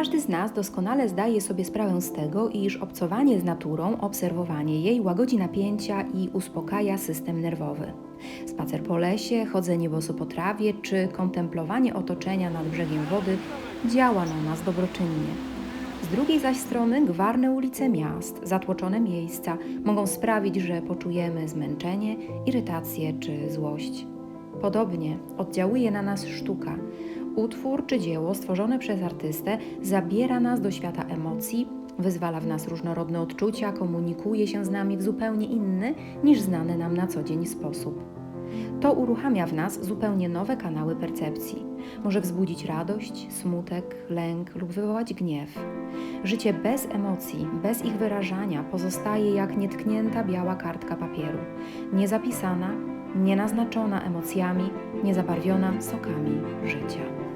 Każdy z nas doskonale zdaje sobie sprawę z tego, iż obcowanie z naturą, obserwowanie jej łagodzi napięcia i uspokaja system nerwowy. Spacer po lesie, chodzenie boso po trawie czy kontemplowanie otoczenia nad brzegiem wody działa na nas dobroczynnie. Z drugiej zaś strony gwarne ulice miast, zatłoczone miejsca mogą sprawić, że poczujemy zmęczenie, irytację czy złość. Podobnie oddziałuje na nas sztuka. Utwór czy dzieło stworzone przez artystę zabiera nas do świata emocji, wyzwala w nas różnorodne odczucia, komunikuje się z nami w zupełnie inny niż znany nam na co dzień sposób. To uruchamia w nas zupełnie nowe kanały percepcji. Może wzbudzić radość, smutek, lęk lub wywołać gniew. Życie bez emocji, bez ich wyrażania pozostaje jak nietknięta biała kartka papieru, niezapisana, nienaznaczona emocjami, niezabarwiona sokami życia.